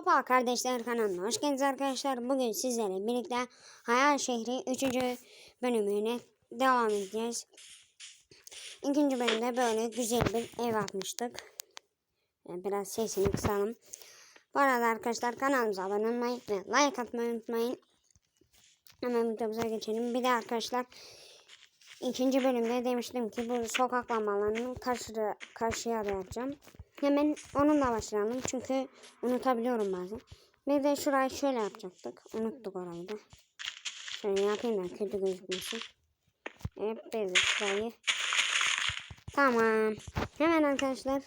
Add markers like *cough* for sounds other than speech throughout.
Hopa kardeşler kanalına hoş geldiniz arkadaşlar. Bugün sizlerle birlikte Hayal Şehri 3. bölümüne devam edeceğiz. İkinci bölümde böyle güzel bir ev yapmıştık. Yani Biraz sesini kısalım. Bu arada arkadaşlar kanalımıza abone olmayı ve like atmayı unutmayın. Hemen videomuza geçelim. Bir de arkadaşlar ikinci bölümde demiştim ki bu sokak lambalarını karşı, karşıya da yapacağım. Hemen onunla başlayalım çünkü unutabiliyorum bazen. Bir de şurayı şöyle yapacaktık. Unuttuk orayı da. Şöyle yapayım da kötü gözükmesin. Evet de şurayı. Tamam. Hemen arkadaşlar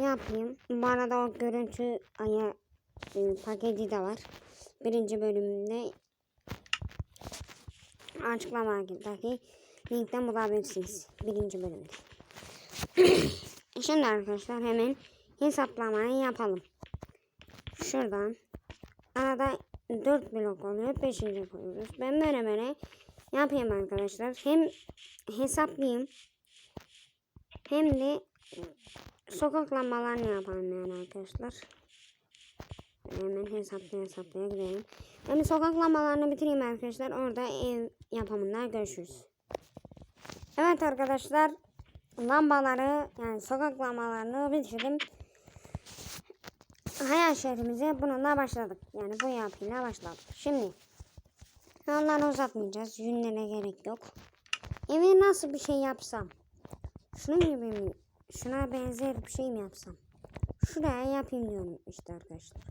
yapayım. Bu arada o görüntü aya e, paketi de var. Birinci bölümde açıklamadaki linkten bulabilirsiniz. Birinci bölümde. *clears throat* Şimdi arkadaşlar hemen hesaplamayı yapalım. Şuradan arada 4 blok oluyor. 5. koyuyoruz. Ben böyle böyle yapayım arkadaşlar. Hem hesaplayayım hem de sokak lambalarını yapalım yani arkadaşlar. Hemen hesaplaya hesaplaya gidelim. Ben sokak lambalarını bitireyim arkadaşlar. Orada ev yapımında görüşürüz. Evet arkadaşlar lambaları yani sokak lambalarını bitirdim. Hayal şehrimize bununla başladık. Yani bu yapıyla başladık. Şimdi onları uzatmayacağız. Yünlere gerek yok. Evi nasıl bir şey yapsam? Şunun gibi mi? Şuna benzer bir şey mi yapsam? Şuraya yapayım diyorum işte arkadaşlar.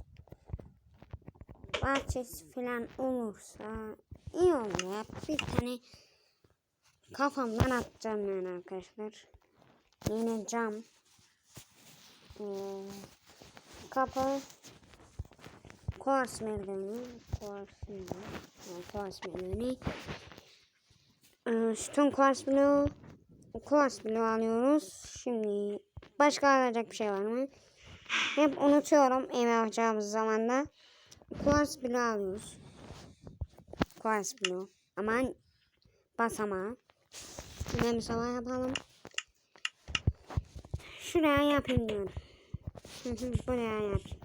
Bahçesi falan olursa iyi olur. Bir tane kafamdan atacağım yani arkadaşlar. Yine cam. Ee, kapı. Kuars merdiveni. Kuars merdiveni. Kuars merdiveni. Ee, kuars bloğu. Kuars bloğu alıyoruz. Şimdi başka alacak bir şey var mı? Hep unutuyorum ev yapacağımız zamanda. Kuars bloğu alıyoruz. Kuars bloğu. Aman basamağı. Hemen bir sabah yapalım. Şuraya yapayım diyorum. Buraya yapayım.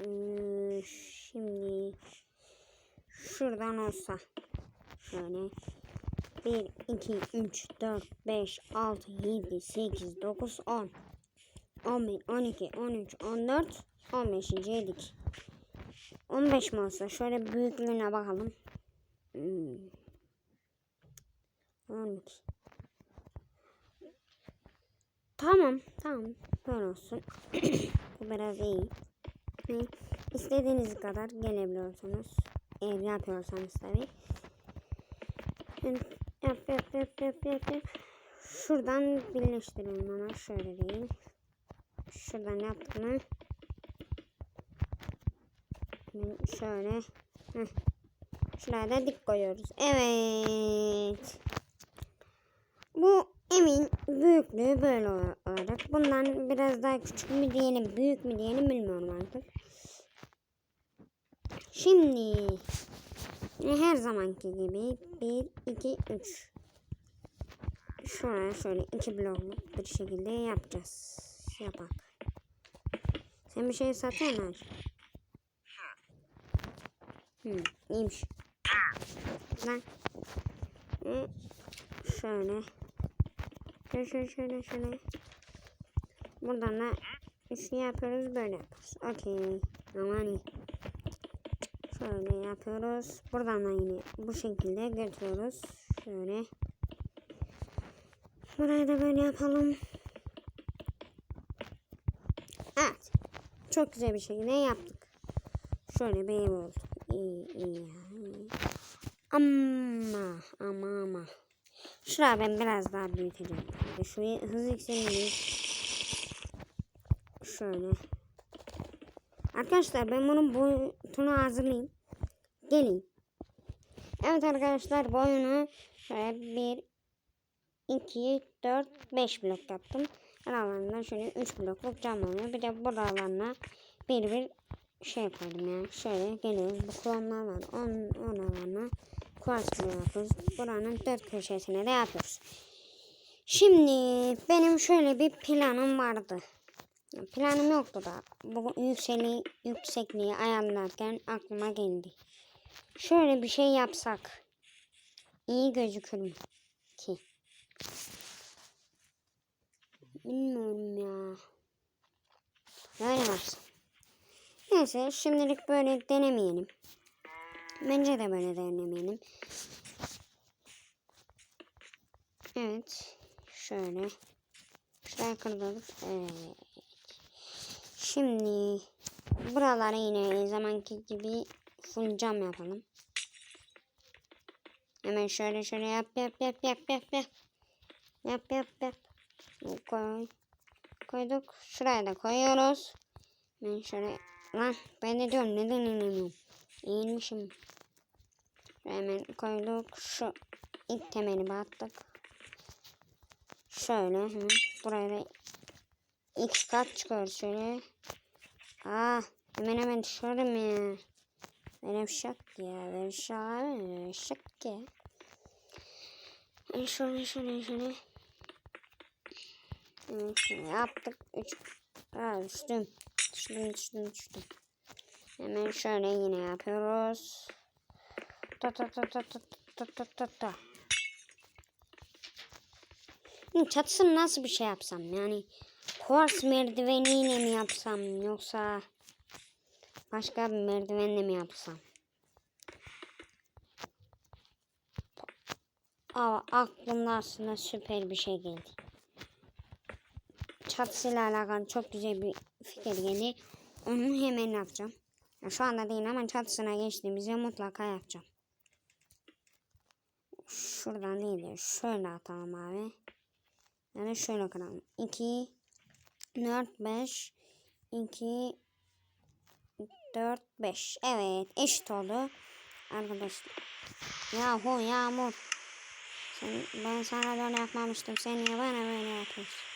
Ee, Şimdi şuradan olsa şöyle 1, 2, 3, 4, 5, 6, 7, 8, 9, 10 11, 12, 13, 14, 15. yedik. 15 mi olsa şöyle büyüklüğüne bakalım. Hmm. 12. Tamam, tamam. Böyle olsun. *clears throat* Bu biraz iyi. Ve istediğiniz kadar gelebiliyorsunuz. Ev yapıyorsanız tabii. Yap yap yap yap yap yap. Şuradan birleştirelim ama şöyle değil. Şuradan yaptık mı? Şöyle. Heh. Şuraya da dik koyuyoruz. Evet. Bu emin büyüklüğü böyle olarak. Bundan biraz daha küçük mü diyelim, büyük mü diyelim bilmiyorum artık. Şimdi her zamanki gibi 1, 2, 3. Şuraya şöyle iki blokluk bir şekilde yapacağız. Yapak. Sen bir şey satıyorsun mu? Hmm, iyiymiş. Ve şöyle. Şöyle şöyle şöyle. Buradan da üçlü yapıyoruz böyle yapıyoruz. Okey. Aman. Şöyle yapıyoruz. Buradan da yine bu şekilde götürüyoruz. Şöyle. Burayı da böyle yapalım. Evet. Çok güzel bir şekilde yaptık. Şöyle bir ev oldu. İyi iyi. iyi. Ama ama ama. Şuraya ben biraz daha büyüteceğim. Şuraya hız yükselmeyi. Şöyle. Arkadaşlar ben bunun boyutunu hazırlayayım. Gelin. Evet arkadaşlar boyunu şöyle 1 2 4 5 blok yaptım. Aralarında şöyle 3 blokluk cam oluyor. Bir de buralarına bir bir şey koydum yani. Şöyle geliyoruz. Bu klonlar var. On, oralarına kuars bloğu yapıyoruz. Buranın dört köşesine de yapıyoruz. Şimdi benim şöyle bir planım vardı. Planım yoktu da bu yükseli, yüksekliği ayarlarken aklıma geldi. Şöyle bir şey yapsak iyi gözükür mü ki? Bilmiyorum ya. Böyle yapsam. Neyse şimdilik böyle denemeyelim. Bence de böyle denemeyelim. Evet. Şöyle. Şuraya kırdık. Evet. Şimdi buralara yine zamanki gibi full cam yapalım. Hemen şöyle şöyle yap yap yap yap yap yap. Yap yap yap. Koy. Koyduk. Şuraya da koyuyoruz. Ben şöyle lan ben de diyorum neden inemiyorum. İnmişim. Hemen koyduk. Şu ilk temeli battık. Şöyle hemen buraya da x kat çıkıyor şöyle. Aa hemen hemen düşüyorum ya. Şey yok ya. Bir şey yok ki. E şöyle şöyle şöyle. Evet, yaptık. Üç. Aa düştüm. Düştüm düştüm düştüm. Hemen şöyle yine yapıyoruz. Ta ta ta ta ta ta ta ta ta. Çatısını nasıl bir şey yapsam yani kuvars merdiveniyle mi yapsam yoksa başka bir merdivenle mi yapsam? Aa, aklımda aslında süper bir şey geldi. Çatısıyla alakalı çok güzel bir fikir geldi. Onu hemen yapacağım. Ya şu anda değil ama çatısına geçtiğimizde mutlaka yapacağım. Şuradan değil de şöyle atalım abi. Yani şöyle kıralım. 2 4 5 2 4 5 Evet eşit oldu. Arkadaşlar. Yahu Yağmur. Sen, ben sana böyle yapmamıştım. Sen niye bana böyle yapıyorsun?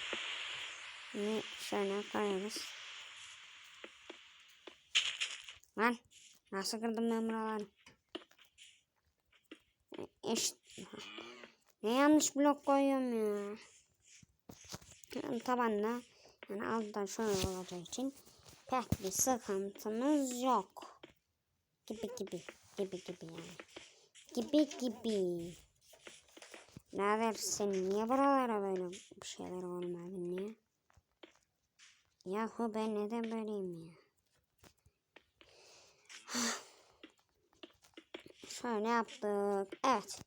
Şimdi şöyle koyuyoruz. Lan nasıl kırdım ben buraları? Eşit. Ne yanlış blok koyuyorum ya. Yani tabanla yani alttan şöyle olacağı için pek bir sıkıntımız yok. Gibi gibi gibi gibi yani. Gibi gibi. Birader sen niye buralara böyle bir şeyler olmadın ya? Yahu ben neden böyleyim ya? *sighs* Şöyle yaptık. Evet.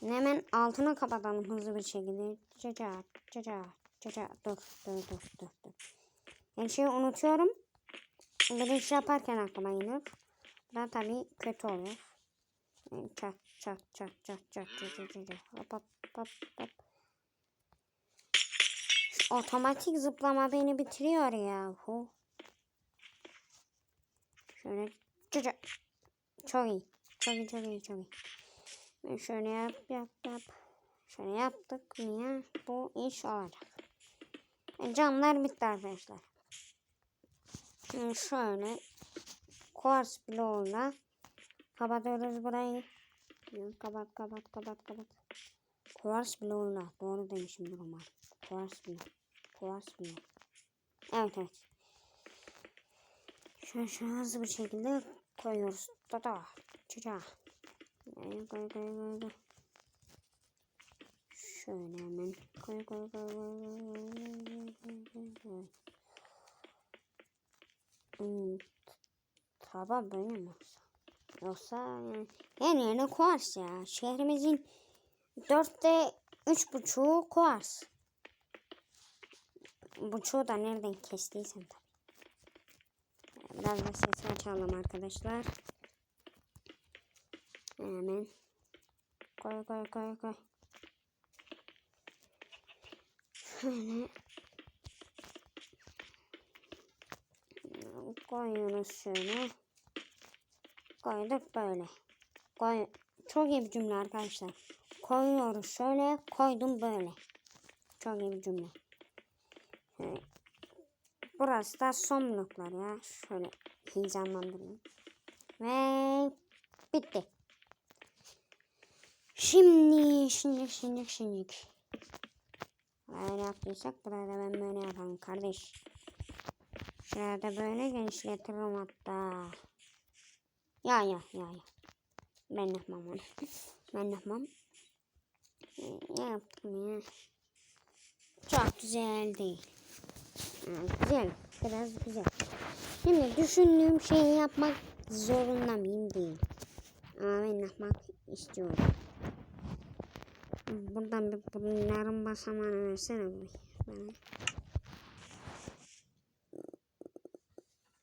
Hemen altını kapatalım hızlı bir şekilde. Caca, caca, caca. Dur, dur, dur, dur, dur. Her şeyi unutuyorum. Bir iş yaparken aklıma gelir. Bu da tabii kötü olur. Çat, çat, çat, çat, çat, çat, çat, çat. Hop, hop, hop, hop. Otomatik zıplama beni bitiriyor yahu. Şöyle caca. Çok iyi. Çok iyi, çok iyi, çok iyi. Ben şöyle yap, yap, yap. Şöyle yaptık ya? Bu iş olacak. E, camlar bitti arkadaşlar. Şimdi şöyle kuars bloğuyla kapatıyoruz burayı. Kapat, kapat, kapat, kapat. Kuars bloğuyla. Doğru demişim umarım. Kuars bloğu. Kuvars mı? Evet evet. Şu an hızlı bir şekilde koyuyoruz. Dada. Çocuğa. Yani koy koy koy koy. Şöyle hemen. Koy koy koy koy koy koy koy koy. Hmm, taba böyle mi yoksa? Yoksa yani en yerine kuars ya. Şehrimizin dörtte üç buçuğu kuars. Buçuğu da nereden kestiysen tabii. Biraz da sesi açalım arkadaşlar. Hemen koy koy koy koy. Şöyle koyuyoruz şöyle. Koyduk böyle. Koy. Çok iyi bir cümle arkadaşlar. Koyuyoruz şöyle. Koydum böyle. Çok iyi bir cümle. Burası da son bloklar ya. Şöyle heyecanlandırayım. Ve bitti. Şimdi, şimdi, şimdi, şimdi. Böyle yaptıysak burada ben böyle yapalım kardeş. Şuraya da böyle genişletirim hatta. Ya ya ya ya. Ben yapmam onu. *laughs* Ben yapmam. Ee, yaptım ya? Çok güzel değil. Güzel. Biraz güzel. Şimdi düşündüğüm şeyi yapmak zorunda mıyım değil. Ama ben yapmak istiyorum. Buradan bir bunların basamağını versene bana.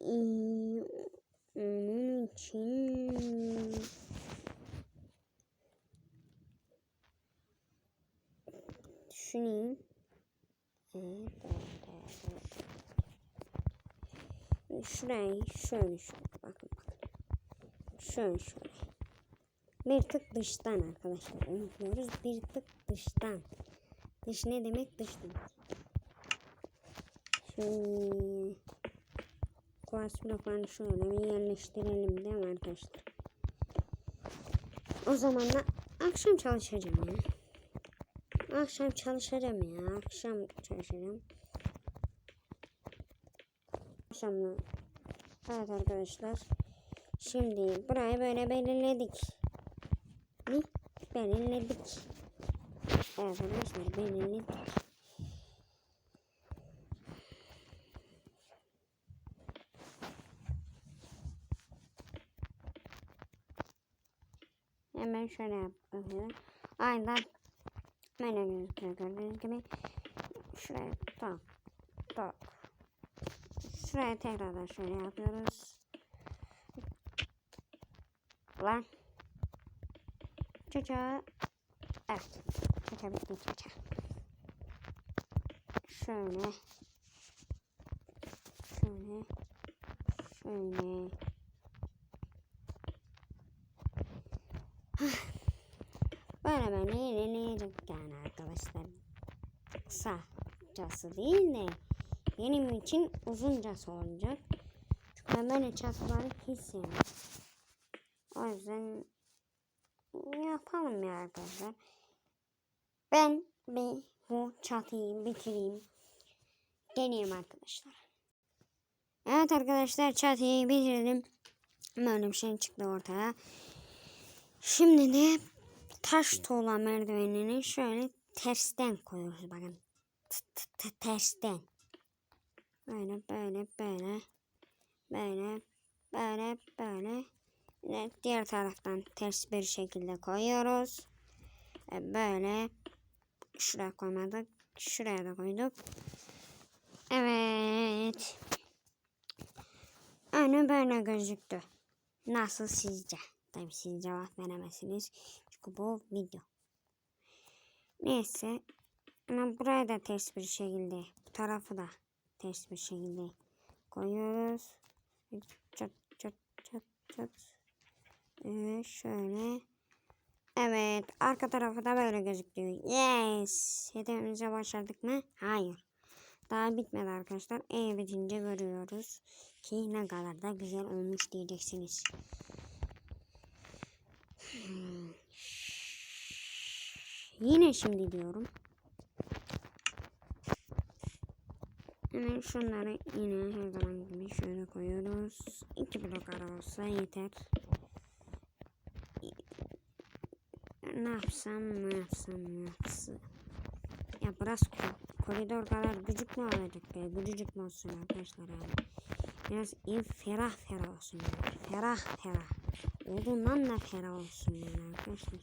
Ee, Onun için düşüneyim. Evet, evet, evet. Şurayı şöyle şöyle bakın bakın. Şöyle şöyle. Bir tık dıştan arkadaşlar unutmuyoruz. Bir tık dıştan. Dış ne demek dıştan? Şimdi kuars bloklarını şöyle bir yerleştirelim değil mi arkadaşlar? O zaman da akşam çalışacağım ya. Akşam çalışacağım ya. Akşam çalışacağım. Akşamla. Evet arkadaşlar. Şimdi burayı böyle belirledik. Ne? Belirledik. Evet arkadaşlar belirledik. Hemen şöyle yapıyorum. Aynen böyle gözüküyor gördüğünüz gibi. Şuraya tak tak. Şuraya tekrardan şöyle yapıyoruz. Lan. Çaça. Evet. Çaça bitti çaça. Şöyle. Şöyle. Şöyle. *sighs* Böyle böyle ilerleyecek yani arkadaşlar. Kısacası değil de benim için uzuncası olacak. Çünkü ben çatıları hiç sevmem. O yüzden yapalım ya arkadaşlar. Ben bir bu çatıyı bitireyim. Deneyeyim arkadaşlar. Evet arkadaşlar çatıyı bitirdim. Böyle bir şey çıktı ortaya. Şimdi de taş tuğla merdivenini şöyle tersten koyuyoruz bakın. T- t- t- Tersten. Böyle böyle böyle. Böyle böyle böyle. Ve diğer taraftan ters bir şekilde koyuyoruz. E, Böyle şuraya koymadık. Şuraya da koyduk. Evet. Önü böyle gözüktü. Nasıl sizce? Tabii siz cevap veremezsiniz. Çünkü bu video. Neyse. Ama buraya da ters bir şekilde. Bu tarafı da ters bir şekilde koyuyoruz. Çat çat çat çat. Evet şöyle. Evet. Arka tarafı da böyle gözüküyor. Yes. Hedefimize başardık mı? Hayır. Daha bitmedi arkadaşlar. E bitince görüyoruz. Ki ne kadar da güzel olmuş diyeceksiniz. Hmm. Yine şimdi diyorum. Hemen şunları yine her zaman gibi şöyle koyuyoruz. İki blok ara olsa yeter. Ne yapsam ne yapsam ne yapsam. Ya ko- koridor kadar gücük mü olacak be? Gücük mü olsun arkadaşlar yani. Biraz ev ferah ferah olsun yani. Ferah ferah. Olduğundan da ferah olsun yani arkadaşlar.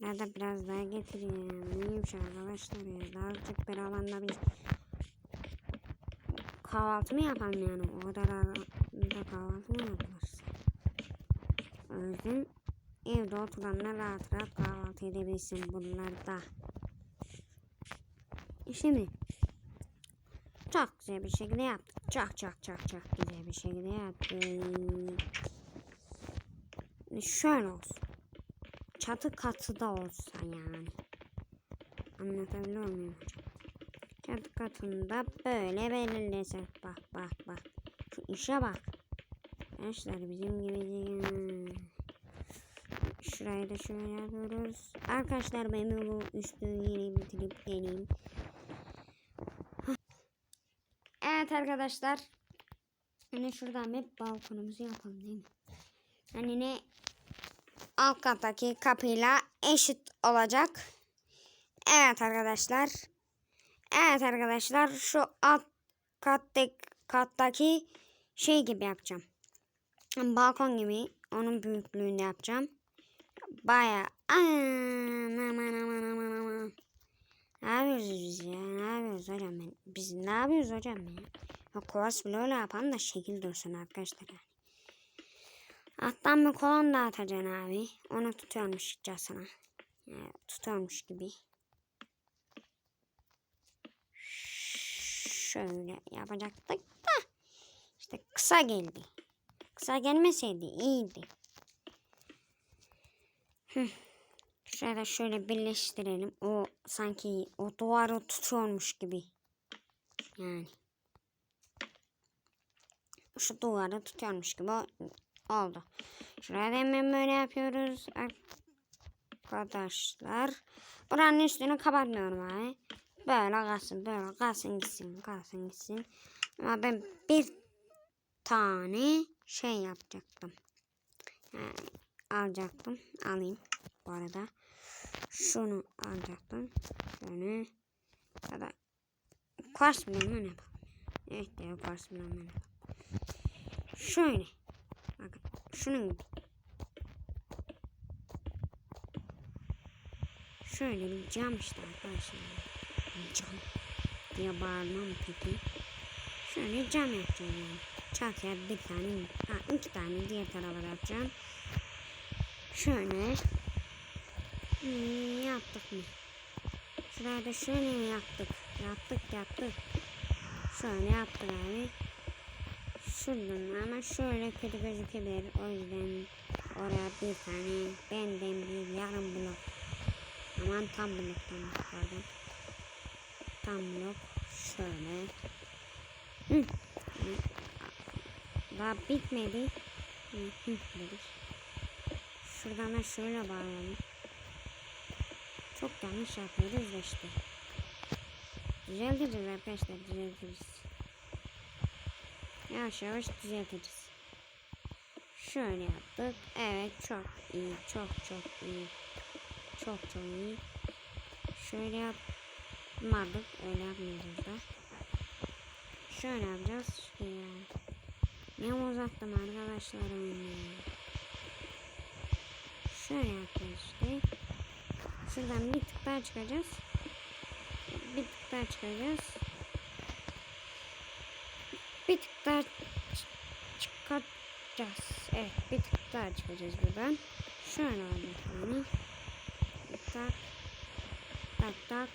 Nerede biraz daha getireyim. Neymiş arkadaşlar ya. Daha çok bir alanda bir kahvaltı mı yapalım yani? O kadar arada kahvaltı mı yapılır? O yüzden evde oturanlar rahat rahat kahvaltı edebilsin buralarda. Şimdi çok güzel bir şekilde yaptık. Çok çok çok çok güzel bir şekilde yaptık. Şöyle olsun. Çatı katı da olsa yani. Anlatabiliyor muyum hocam? Çatı katında böyle belirlesek. Bak bak bak. Şu işe bak. Arkadaşlar bizim gibi değil. Şurayı da şöyle yapıyoruz. Arkadaşlar ben bu üstü yeni bitirip geleyim. Evet arkadaşlar. Hani şuradan bir balkonumuzu yapalım değil mi? Hani ne alt kattaki kapıyla eşit olacak. Evet arkadaşlar. Evet arkadaşlar şu alt kattaki, kattaki şey gibi yapacağım. Balkon gibi onun büyüklüğünde yapacağım. Baya aman aman aman aman. Ne yapıyoruz biz ya? Ne yapıyoruz hocam ben? Biz ne yapıyoruz hocam ya? Ya kuvars bile öyle yapan da şekil dursun arkadaşlar yani. Alttan bir kolon dağıtacaksın abi. Onu tutuyormuşçasına. Yani tutuyormuş gibi. Şöyle yapacaktık da. İşte kısa geldi. Kısa gelmeseydi iyiydi. Şöyle şöyle birleştirelim. O sanki o duvarı tutuyormuş gibi. Yani. Şu duvarı tutuyormuş gibi oldu. Şuraya da hemen böyle yapıyoruz. Arkadaşlar. Buranın üstünü kapatmıyorum abi. Böyle kalsın böyle kalsın gitsin kalsın gitsin. Ama ben bir tane şey yapacaktım. Yani alacaktım. Alayım bu arada. Şunu alacaktım. Şöyle. Ya da kurs bile mi ne? Evet ya kurs bile mi ne yapalım? Şöyle. Bakın şunun gibi. Şöyle bir cam işte arkadaşlar. Cam diye bağırmam peki. Şöyle cam yapacağım yani. Çatıya bir tane, ha, iki tane diğer tarafa da yapacağım. Şöyle. Hmm, yaptık mı? Şurada şöyle mi yaptık? Yaptık yaptık. Şöyle yaptık abi. Şuradan ama şöyle kötü gözükebilir. O yüzden oraya bir tane benden bir yarım blok. Aman tam bloktan. Tam blok şöyle. Hı. Daha bitmedi. Hı, hı dedik. Şuradan da şöyle bağlayalım. Çok yanlış yapıyoruz da işte. Düzeltiriz arkadaşlar düzeltiriz. Yavaş yavaş düzeltiriz. Şöyle yaptık. Evet çok iyi. Çok çok iyi. Çok çok iyi. Şöyle yapmadık. Öyle yapmayacağız da. Şöyle yapacağız. İşte ya. Ne uzattım arkadaşlarım. ya. Şöyle yapacağız işte. Şuradan bir tık daha çıkacağız. Bir tık daha çıkacağız. Bir tık daha çıkacağız. Evet bir tık daha çıkacağız buradan. Şöyle yani. Tak. Tak tak.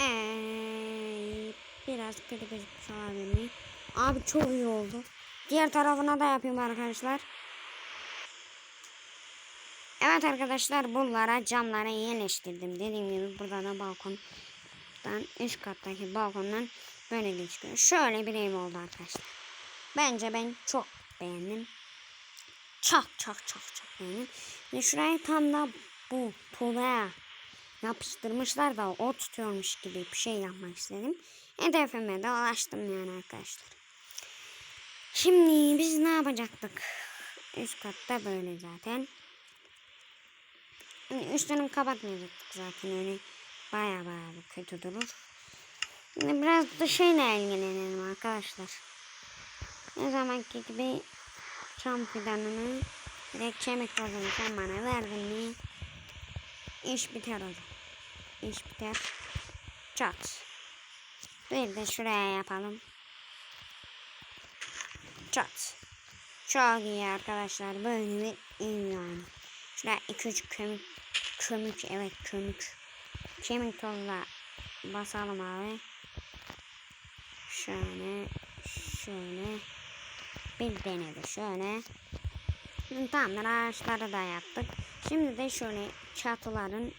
Ee, biraz kötü gözükmüş olabilir? Abi çok iyi oldu. Diğer tarafına da yapayım arkadaşlar. Evet arkadaşlar bunlara camlara yerleştirdim. Dediğim gibi burada da balkondan üst kattaki balkondan böyle gözüküyor. Şöyle bir ev oldu arkadaşlar. Bence ben çok beğendim. Çok çok çok çok beğendim. Ve şurayı tam da bu tuğlaya yapıştırmışlar da o tutuyormuş gibi bir şey yapmak istedim. Hedefime de ulaştım yani arkadaşlar. Şimdi biz ne yapacaktık? Üst katta böyle zaten. Hani üstünü kapatmayacaktık zaten öyle baya baya kötü durur. Şimdi biraz dışıyla ilgilenelim arkadaşlar. Ne zamanki gibi çam fidanını direkt tozunu sen bana verdin mi iş biter o zaman. İş biter. Çat. Bir de şuraya yapalım. Çat. Çok iyi arkadaşlar. Böyle iyi yani. Şuraya 2-3 kömük. Kömük evet kömük. Kemik tozla basalım abi. Şöyle. Şöyle. Bir denedi şöyle. Tamamdır ağaçları da yaptık. Şimdi de şöyle çatıların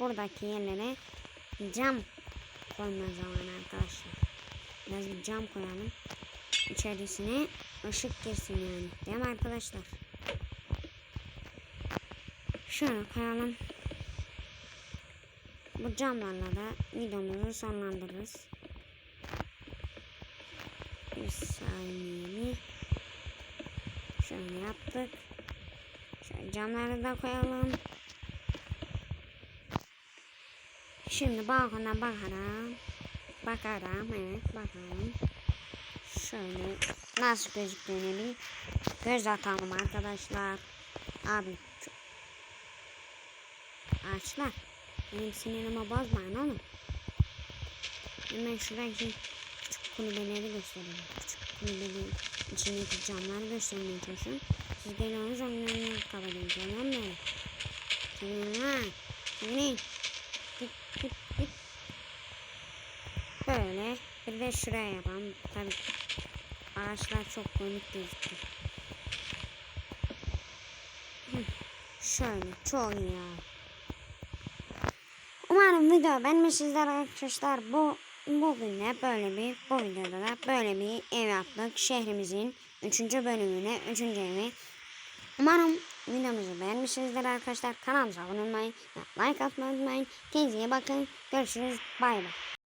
buradaki yerlere cam koyma zamanı arkadaşlar. Biraz bir cam koyalım. İçerisine ışık girsin yani. Değil mi arkadaşlar? Şöyle koyalım. Bu camlarla da videomuzu sonlandırırız. Bir saniye. Şöyle yaptık. Şöyle camları da koyalım. Şimdi balkona bakalım. Bakalım evet bakalım. Şöyle nasıl gözüktüğünü bir göz atalım arkadaşlar. Abi ağaçlar benim sinirimi bozmayın oğlum. Hemen şuradaki küçük kulübeleri gösterelim. Küçük kulübelerin içindeki camları göstermeye çalışıyorum. Siz deli olunuz onun önüne kalabilir. Tamam mı? Çekilin ha. *laughs* Böyle. Bir de şuraya yapalım. Tabii ağaçlar çok komik gözüktü. Hı, *laughs* Şöyle çok iyi ya. Umarım video beğenmişsinizdir arkadaşlar. Bu bugün de böyle bir bu videoda da böyle bir ev yaptık. Şehrimizin 3. bölümüne 3. evi. Umarım videomuzu beğenmişsinizdir arkadaşlar. Kanalımıza abone olmayı, like atmayı unutmayın. Kendinize bakın. Görüşürüz. Bay bay.